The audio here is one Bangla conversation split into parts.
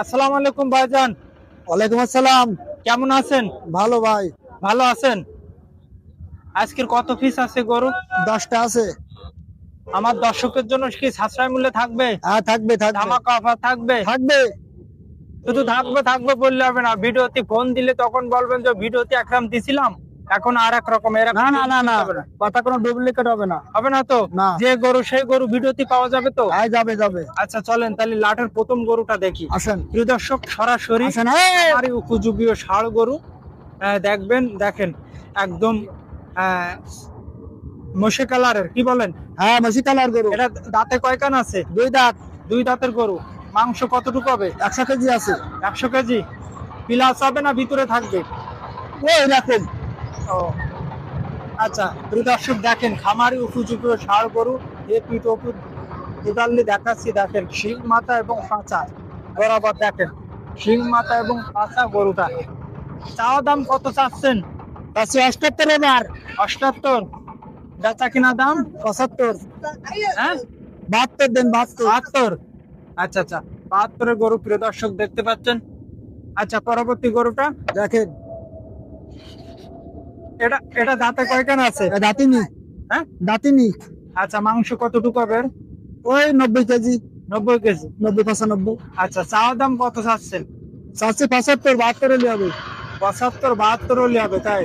আসসালামু আলাইকুম ভাইজান। ওয়ালাইকুম আসসালাম। কেমন আছেন? ভালো ভাই। ভালো আছেন? আজকের কত পিস আছে গরু? দশটা আছে। আমার দর্শকের জন্য কি সাশ্রয় মূল্যে থাকবে? হ্যাঁ থাকবে থাকবে। ধামাকা অফার থাকবে? থাকবে। শুধু থাকবে থাকবে বললে হবে না। ভিডিওতে ফোন দিলে তখন বলবেন যে ভিডিওতে একরাম দিছিলাম। এখন আর এক রকম এরকম না না না না। কথা কোনো ডুপ্লিকেট হবে না। হবে না তো? না। যে গরু সেই গরু ভিডিওতে পাওয়া যাবে তো? হ্যাঁ যাবে যাবে। আচ্ছা চলেন তাহলে লাটের প্রথম গরুটা দেখি। আসেন। প্রিয় দর্শক সরাসরি আসেন উপযোগীয় ষাড় গরু দেখবেন দেখেন একদম মশে কালারের কি বলেন? হ্যাঁ মাসি কালার গরু। এটা দাঁতে কয় কান আছে? দুই দাঁত। দুই দাঁতের গরু। মাংস কতটুকু হবে? একশো কেজি আছে। একশো কেজি। পিলাস হবে না ভিতরে থাকবে? ওই রাখেন ও। আচ্ছা প্রিয় দর্শক, দেখেন, খামারি উপযোগী ষাড় গরু, এ পিঠ টোটালি দেখাচ্ছি। দেখেন, শিং, মাথা এবং পাঁচা বরাবর দেখেন, শিং, মাথা এবং পাঁচা গরুটা। চাওয়া দাম কত চাচ্ছেন? পাঁচশো অষ্টাত্তর এবার অষ্টাত্তর। বেচা কিনা দাম? পঁচাত্তর। হ্যাঁ? বাহাত্তর দেন, বাহাত্তর। বাহাত্তর। আচ্ছা আচ্ছা। বাহাত্তরের গরু, প্রিয় দর্শক, দেখতে পাচ্ছেন? আচ্ছা পরবর্তী গরুটা, দেখেন। এটা এটা দাঁতে কয়খান আছে? দাঁতিনি হ্যাঁ? দাঁতিনি আচ্ছা মাংস কতটুকু হবে ওই নব্বই কেজি। নব্বই কেজি? নব্বই পঁচানব্বই। আচ্ছা চাওয়া দাম কত চাচ্ছেন? চারশো পঁচাত্তর বাহাত্তর হলে হবে পঁচাত্তর বাহাত্তর হলে হবে তাই?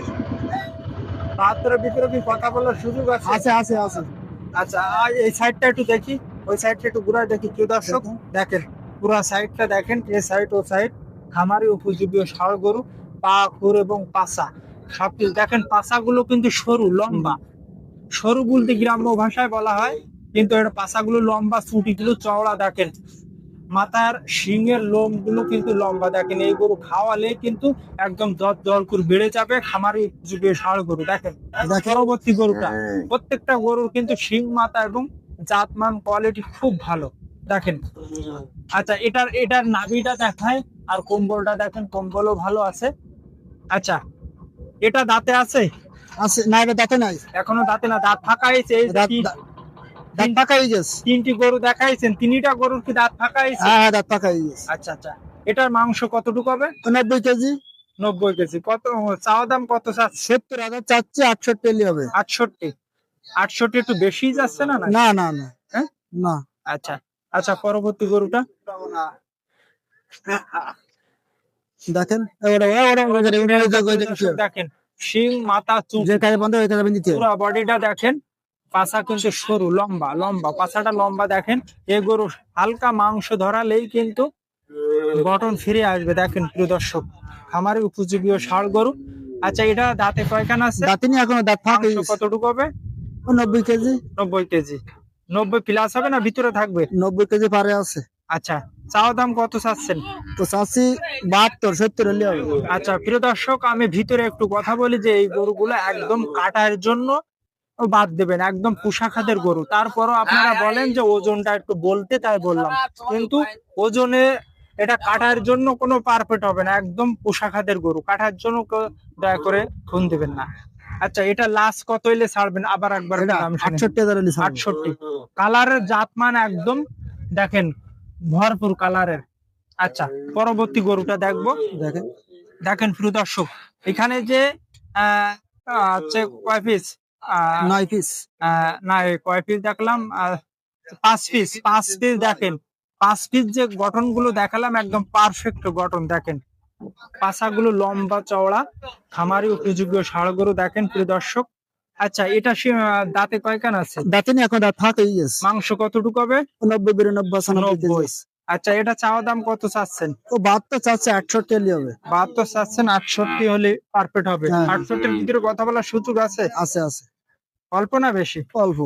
বাহাত্তরের ভিতরে কি কথা বলার সুযোগ আছে? আছে আছে আছে। আচ্ছা এই সাইডটা একটু দেখি। ওই সাইডটা একটু ঘুরায় দেখি প্রিয় দর্শক। দেখেন। পুরো সাইডটা দেখেন এ সাইড ও সাইড। খামারি উপযোগী ষাড় গরু পা খুর এবং সবকিছু দেখেন পাসাগুলো কিন্তু সরু লম্বা। সরু বলতে গ্রাম্য ভাষায় বলা হয় কিন্তু এটা পাসাগুলো লম্বা চুটিগুলো চওড়া দেখেন। মাথার শিংয়ের লোমগুলো কিন্তু লম্বা দেখেন। এই গরু খাওয়ালে কিন্তু একদম জল জল করে বেড়ে যাবে খামারি উপযোগী ষাড় গরু দেখেন। দেখেন। পরবর্তী গরুটা। প্রত্যেকটা গরুর কিন্তু শিং মাথা এবং জাতমান কোয়ালিটি খুব ভালো দেখেন। আচ্ছা এটার এটার নাভিটা দেখায় আর কম্বলটা দেখেন কম্বলও ভালো আছে। আচ্ছা এটা দাঁতে আছে? আছে না এটা দাঁতে নাই। এখনও দাঁতে না দাঁত ফাঁকা হয়েছে এই দাঁত ফাঁকা হয়ে গেছে। তিনটি গরু দেখাইছেন তিনটা গরুর কি দাঁত ফাঁকা হয়েছে হ্যাঁ হ্যাঁ দাঁত ফাঁকা হয়ে গেছে। আচ্ছা আচ্ছা। এটার মাংস কতটুকু হবে? নব্বই কেজি। নব্বই কেজি। কত চাওয়া দাম কত চাচ্ছে সত্তর হাজার চাচ্ছে আটষট্টি হবে। আটষট্টি। আটষট্টি একটু বেশি যাচ্ছে না না? না না না। হ্যাঁ? না। আচ্ছা। আচ্ছা পরবর্তী গরুটা? দেখেন দেখেন শিং মাথা চুল। যেখানে বন্ধ ওইখানে নিচে। পুরো বডিটা দেখেন পাছা কিন্তু সরু লম্বা লম্বা পাছাটা লম্বা দেখেন। এ গরু হালকা মাংস ধরালেই কিন্তু গঠন ফিরে আসবে দেখেন প্রিয় দর্শক। খামারের উপযোগী ষাড় গরু। আচ্ছা এটা দাঁতে কয়খান আছে? দাঁতে নিয়ে এখনও দাঁত থাকে। কতটুকু হবে? নব্বই কেজি। নব্বই কেজি। নব্বই প্লাস হবে না ভিতরে থাকবে? নব্বই কেজি পারে আছে। আচ্ছা চাওয়া দাম কত চাচ্ছেন? তো চাচ্ছি বাহাত্তর সত্তর হলে হবে। আচ্ছা প্রিয় দর্শক আমি ভিতরে একটু কথা বলি যে এই গরুগুলো একদম কাটার জন্য বাদ দেবেন একদম পুষা খাদের গরু। তারপরও আপনারা বলেন যে ওজনটা একটু বলতে তাই বললাম। কিন্তু ওজনে এটা কাটার জন্য কোনো পারফেক্ট হবে না একদম পুষা খাদের গরু। কাটার জন্য দয়া করে খুন দিবেন না। আচ্ছা এটা লাস্ট কত হইলে ছাড়বেন? আবার একবার। আটষট্টি। আটষট্টি। কালারের জাতমান একদম দেখেন ভরপুর কালারের। আচ্ছা পরবর্তী গরুটা দেখব। দেখেন। দেখেন প্রিয় দর্শক এখানে যে আহ, হচ্ছে কয় পিস নয় পিস না কয় পিস দেখলাম পাঁচ পিস পাঁচ পিস দেখেন। পাঁচ পিস যে গঠনগুলো দেখালাম একদম পারফেক্ট গঠন দেখেন। পাশাগুলো লম্বা চওড়া খামারি উপযোগ্য ষাড় গরু দেখেন প্রিয় দর্শক। আচ্ছা এটা দাঁতে কয়খান আছে? দাঁতিনি এখন দাঁত ফাঁকা হয়ে গেছে মাংস কতটুকু হবে? নব্বই বিরানব্বই নব্বই। আচ্ছা এটা চাওয়া দাম কত চাচ্ছেন? ও বাহাত্তর চাচ্ছে আটষট্টি হলে হবে। বাহাত্তর চাচ্ছেন আটষট্টি হলে পারফেক্ট হবে। হ্যাঁ। আটষট্টির ভিতরে কথা বলার সুযোগ আছে? আছে আছে। অল্প না বেশি? অল্প।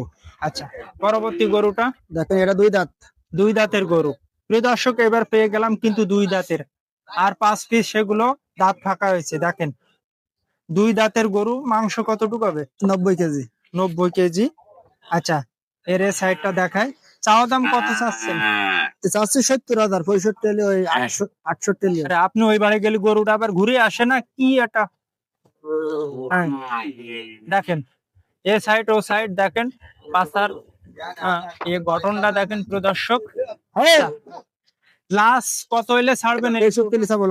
আচ্ছা পরবর্তী গরুটা? দেখেন এটা দুই দাঁত। দুই দাঁতের গরু। প্রিয় দর্শক এবার পেয়ে গেলাম কিন্তু দুই দাঁতের। আর পাঁচ পিস সেগুলো দাঁত ফাঁকা হয়েছে দেখেন। দুই দাঁতের গরু মাংস কতটুকু হবে নব্বই কেজি। নব্বই কেজি। আচ্ছা এর এই সাইডটা দেখায় চাওয়া দাম কত চাচ্ছেন? চাচ্ছি সত্তর হাজার পঁয়ষট্টি হলে ওই আটশো- আটষট্টি হলে। আপনি ওই বাড়ি গেলে গরুটা আবার ঘুরে আসে না? কি এটা? হ্যাঁ, দেখেন এ সাইড ও সাইড দেখেন পাশার এ গঠনটা দেখেন প্রিয় দর্শক। হ্যাঁ, লাস্ট কত হইলে ছাড়বেন?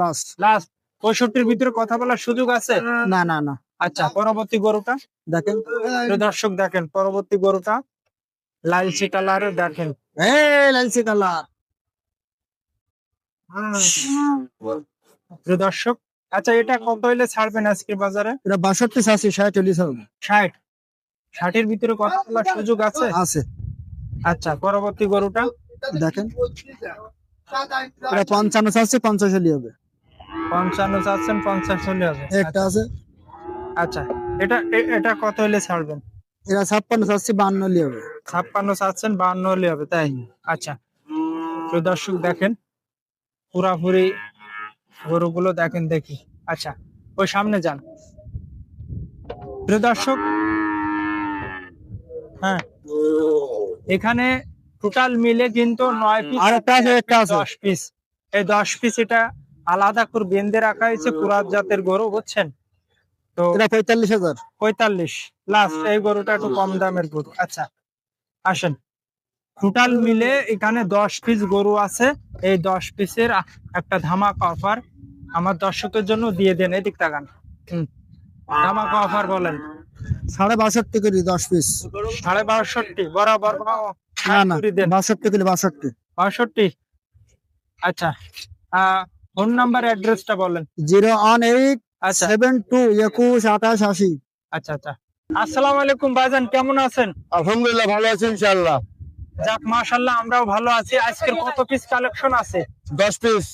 লাস্ট লাস্ট পঁয়ষট্টির ভিতরে কথা বলার সুযোগ আছে? না না না। আচ্ছা পরবর্তী গরুটা? দেখেন। দর্শক দেখেন পরবর্তী গরুটা? লালচি কালারের দেখেন। এই লালচি কালার। দর্শক আচ্ছা এটা কত হইলে ছাড়বেন আজকের বাজারে? এটা বাষট্টি চাষি ষাট লিসাবো ষাট। ষাটের ভিতরে কথা বলার সুযোগ আছে? আছে। আচ্ছা পরবর্তী গরুটা? দেখেন। এটা পঞ্চান্ন চাষি পঞ্চাশ হলি হবে। পঞ্চান্ন চাচ্ছেন পঞ্চাশ হলে হবে একটা আছে। আচ্ছা এটা এটা কত হলে ছাড়বেন? এটা ছাপ্পান্ন চাষি বান্ন হলি হবে। ছাপ্পান্ন চাচ্ছেন বান্ন হলে হবে তাই? আচ্ছা দর্শক দেখেন পুরাপুরি গরুগুলো দেখেন দেখি। আচ্ছা ওই সামনে যান। প্রিয় দর্শক হ্যাঁ এখানে টোটাল মিলে কিন্তু নয় পিস আর দশ পিস এই দশ পিস এটা আলাদা করে বেঁধে রাখা হয়েছে পুরাত জাতের গরু বুঝছেন? তো এটা পঁয়তাল্লিশ হাজার। পঁয়তাল্লিশ। লাস্ট এই গরুটা একটু কম দামের গরু। আচ্ছা আসেন। টোটাল মিলে এখানে দশ পিস গরু আছে। এই দশ পিসের একটা ধামাকা অফার আমার দর্শকের জন্য দিয়ে দেন এদিক তাকান। হুম। ধামাকা অফার বলেন। সাড়ে বাষট্টি করি দশ পিস সাড়ে বাষট্টি বরাবর বা- না না বাষট্টি করি বাষট্টি। বাষট্টি? আচ্ছা আহ, ফোন নাম্বার অ্যাড্রেসটা বলেন। জিরো ওয়ান এইট আচ্ছা। সেভেন টু একুশ আঠাশ আশি। আচ্ছা আচ্ছা। আসসালামু আলাইকুম ভাইজান কেমন আছেন? আলহামদুলিল্লাহ ভালো আছি ইনশাল্লাহ যাক মাশাল্লাহ আমরাও ভালো আছি। আজকের কত পিস কালেকশন আছে? দশ পিস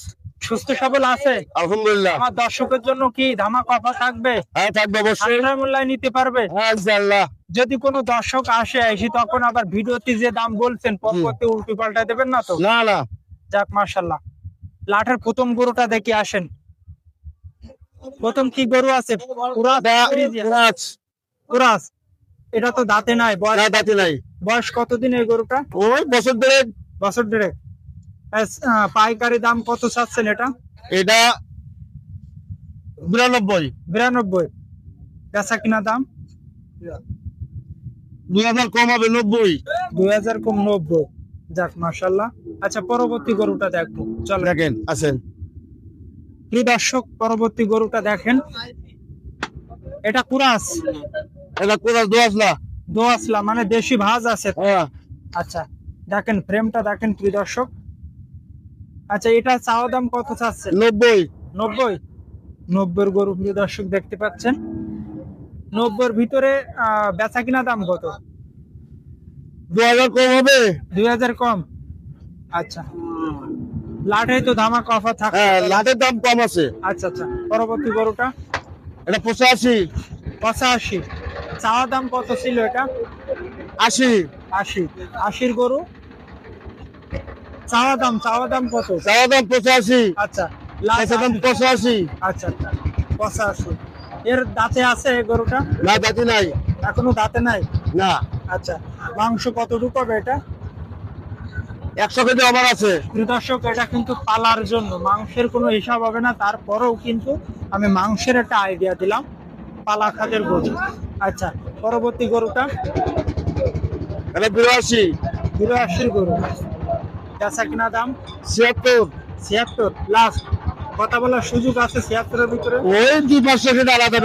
সুস্থ সবল আছে? আলহামদুলিল্লাহ। আমার দর্শকের জন্য কি ধামাক অফার থাকবে? হ্যাঁ থাকবে অবশ্যই। আল্লাহ মূল্যায় নিতে পারবে? হ্যাঁ ইনশাল্লাহ যদি কোনো দর্শক আসে এসে তখন আবার ভিডিওতে যে দাম বলছেন পরবর্তী উল্টো পাল্টা দেবেন না তো? না না। যাক মাশাল্লাহ লাঠের প্রথম গরুটা দেখে আসেন। প্রথম কি গরু আছে? এটা তো দাঁতে নাই দাঁতি নাই। বয়স কতদিন এই গরুটা? ওই বছর ধরে বছর দেড়েক। পাইকারি দাম কত চাচ্ছেন এটা? এটা বিরানব্বই। বিরানব্বই। বেচা কিনা দাম? দুই হাজার কম হবে নব্বই। দুই হাজার কম নব্বই। যাক মার্শাল্লাহ আচ্ছা পরবর্তী গরুটা দেখব। চল। দেখেন আছেন প্রিয় দর্শক পরবর্তী গরুটা দেখেন। এটা কুরাস। এটা দোয়াশ না দোয়াসলা মানে দেশি ভাজ আছে। হ্যাঁ। আচ্ছা দেখেন ফ্রেমটা দেখেন প্রিয় দর্শক। আচ্ছা এটা চাওয়া দাম কত চাচ্ছেন? নব্বই। নব্বই? নব্বইয়ের গরু প্রিয় দর্শক দেখতে পাচ্ছেন। নব্বইয়ের ভিতরে বেচা কিনা দাম কত? দু হাজার কম হবে। দুই হাজার কম। আচ্ছা। লাঠে তো ধামাকা অফার থাকে হ্যাঁ লাটের দাম কম আছে। আচ্ছা আচ্ছা। পরবর্তী গরুটা? এটা পঁচাশি। পঁচাশি। চাওয়া দাম কত ছিল এটা? আশি। আশি। আশির গরু? চাওয়া দাম চাওয়া দাম কত? চাওয়া দাম পঁচাশি। আচ্ছা। বেচা দাম পঁচাশি। আচ্ছা আচ্ছা। পঁচাশি। এর দাঁতে আছে গরুটা? না দাঁতি নাই। এখনও দাঁতে নাই? না। আচ্ছা। মাংস কতটুকু হবে এটা? একশো কেজি আছে। দর্শক এটা কিন্তু পালার জন্য। মাংসের কোনো হিসাব হবে না তারপরেও কিন্তু আমি মাংসের একটা আইডিয়া দিলাম পালা গরু। আচ্ছা পরবর্তী গরুটা? এটা বিরাশি। বিরাশির গরু। বেচা কিনা দাম? ছিয়াত্তর। ছিয়াত্তর। লাস্ট কথা বলার সুযোগ আছে ছিয়াত্তরের ভিতরে? ওই দুই পাঁচশো আলাদা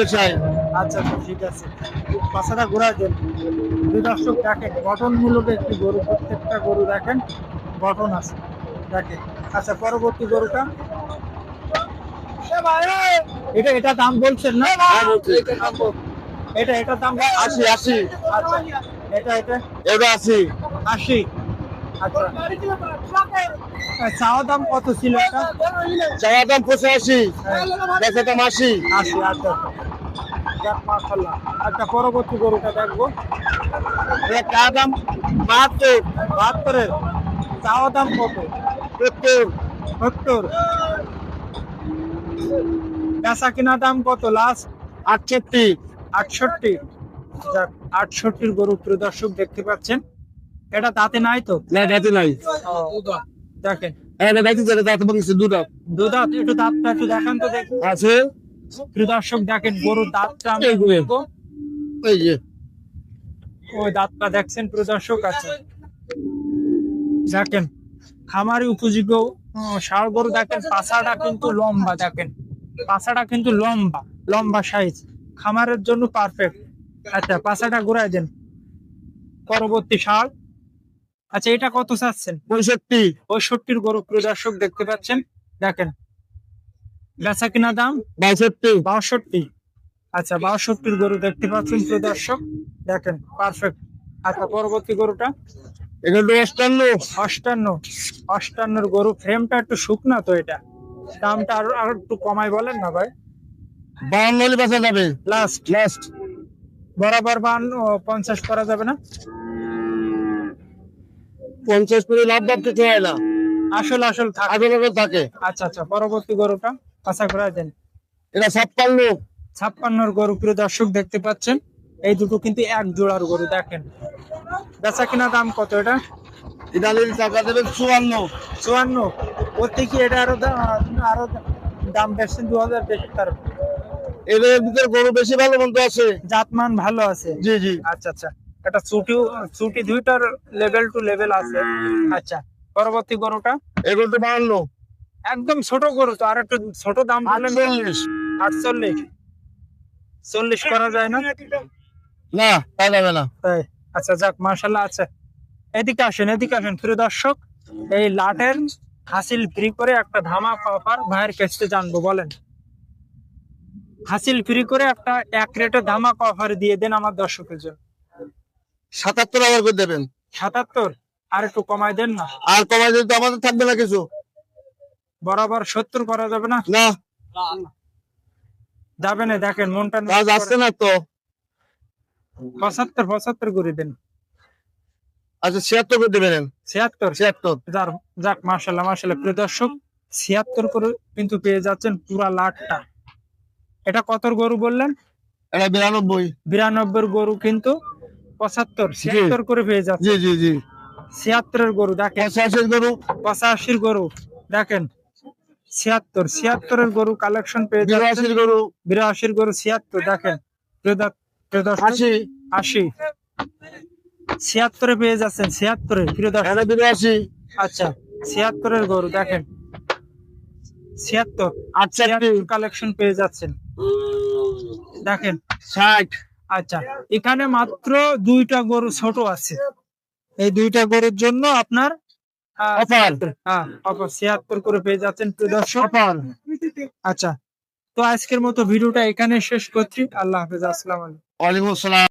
আচ্ছা আচ্ছা ঠিক আছে। পাশাটা ঘোরা দেন দুই দর্শক দেখেন গঠনমূলক একটি গরু প্রত্যেকটা গরু দেখেন গঠন আছে। দেখেন আচ্ছা পরবর্তী গরুটা? এটা এটা দাম বলছেন না? এটা এটা দাম আশি আশি। আচ্ছা। এটা এটা? এটা আশি। আশি? আচ্ছা। চাওয়া দাম কত ছিল চাওয়া দাম পঁচাশি। বেচা দাম আশি। আশি আচ্ছা। যাক মাশাল্লাহ আচ্ছা পরবর্তী গরুটা দেখব। এটা চা দাম? বাহাত্তর। বাহাত্তরের? চাওয়া দাম কত? সত্তর। সত্তর। বেচা কিনা দাম কত লাস্ট আটষট্টি। আটষট্টি। যাক আটষট্টির গরু প্রিয় দর্শক দেখতে পাচ্ছেন। এটা তাতে নাই তো? না দাঁতি নাই। দেখেন। এটা দাঁতি ধরে দাঁত ভাঙছে দুধাত একটু দাঁতটা একটু দেখান তো দেখি। আছে। প্রিয় দর্শক দেখেন গরুর দাঁতটা আমি। এই যে। ওই দাঁতটা দেখছেন প্রিয় দর্শক? আছে দেখেন খামারি উপযোগ্য ষাঁড় গরু দেখেন পাছাটা কিন্তু লম্বা দেখেন। পাছাটা কিন্তু লম্বা লম্বা সাইজ খামারের জন্য পারফেক্ট আচ্ছা পাছাটা ঘুরাই দেন। পরবর্তী ষাঁড় আচ্ছা এটা কত চাচ্ছেন? পঁয়ষট্টি। পঁয়ষট্টির গরু প্রিয় দর্শক দেখতে পাচ্ছেন। দেখেন। বেচা কিনা দাম? বাষট্টি। বাষট্টি। আচ্ছা বাষট্টির গরু দেখতে পাচ্ছেন প্রিয় দর্শক। দেখেন পারফেক্ট আচ্ছা পরবর্তী গরুটা? অষ্টান্ন অষ্টান্ন অষ্টান্নর গরু। ফ্রেমটা একটু শুকনা তো এটা। দামটা আরও আরও একটু কমাই বলেন না ভাই। বাউন্ন হলে বেচা যাবে। লাস্ট লাস্ট বরাবর পঞ্চাশ করা যাবে না? পঞ্চাশ করে লাভ লাভ কিছু হয় না। আসল আসল থাক। আগে থাকে। আচ্ছা আচ্ছা পরবর্তী গরুটা আশা করা দেন এটা ছাপ্পান্ন। ছাপ্পান্নর গরু প্রিয় দর্শক দেখতে পাচ্ছেন এই দুটো কিন্তু এক জোড়ার গরু দেখেন। বেচা কিনা দাম কত এটা? নিলে টাকা দেবেন চুয়ান্ন। চুয়ান্ন। ওর থেকে এটা আরও আরও দাম বেশি? দু হাজার বেশি তার। এদের ভিতরে গরু বেশি ভালো মন্দ আছে। জাতমান ভালো আছে? জি জি। আচ্ছা আচ্ছা। এটা চুটিও চুটি দুইটার লেভেল টু লেভেল আছে। আচ্ছা। পরবর্তী গরুটা? এগুলো তো বাউন্ন একদম ছোট গরু তো আর একটু ছোট দাম আটচল্লিশ। আটচল্লিশ। চল্লিশ করা যায় না? না তা যাবে না। তাই। আচ্ছা যাক মার্শাল্লাহ আচ্ছা। এদিকে আসেন এদিকে আসেন প্রিয় দর্শক। এই লাটের হাসিল ফ্রি করে একটা ধামাক অফার ভাইয়ের কাছে জানব বলেন। হাসিল ফ্রি করে একটা এক রেটে ধামাক অফার দিয়ে দেন আমার দর্শকের জন্য। সাতাত্তর হাজার করে দেবেন। সাতাত্তর? আর একটু কমাই দেন না। আর কমাই দিলে তো আমাদের থাকবে না কিছু। বরাবর সত্তর করা যাবে না? না। যাবে না দেখেন মনটা যাচ্ছে না তো। পঁচাত্তর পঁচাত্তর করে দেন। আচ্ছা ছিয়াত্তর করে দেবেন। ছিয়াত্তর? ছিয়াত্তর। যার যাক মার্শাল্লাহ মার্শাল্লাহ প্রিয় দর্শক ছিয়াত্তর করে কিন্তু পেয়ে যাচ্ছেন পুরা লাটটা এটা কতর গরু বললেন? এটা বিরানব্বই। বিরানব্বই গরু কিন্তু পঁচাত্তর ছিয়াত্তর করে পেয়ে যাচ্ছে জি জি জি। ছিয়াত্তরের গরু দেখেন। পঁচাশির গরু। পঁচাশির গরু দেখেন। ছিয়াত্তর ছিয়াত্তরের গরু কালেকশন পেয়ে যাচ্ছেন। বিরাশির গরু। বিরাশির গরু ছিয়াত্তর দেখেন। আশি। আশি। ছিয়াত্তরে পেয়ে যাচ্ছেন ছিয়াত্তরে প্রিয় দর্শক। এটা বিরাশি। আচ্ছা ছিয়াত্তরের গরু দেখেন। ছিয়াত্তর আটষট্টি। কালেকশন পেয়ে যাচ্ছেন। দেখেন। ষাট। আচ্ছা এখানে মাত্র দুইটা গরু ছোট আছে। এই দুইটা গরুর জন্য আপনার অফার। হ্যাঁ অফার। ছিয়াত্তর করে পেয়ে যাচ্ছেন প্রিয় দর্শক। আচ্ছা তো আজকের মতো ভিডিওটা এখানে শেষ করছি। আল্লাহ হাফিজ আসসালাম আলাইকুম। ওয়ালাইকুম আসসালাম।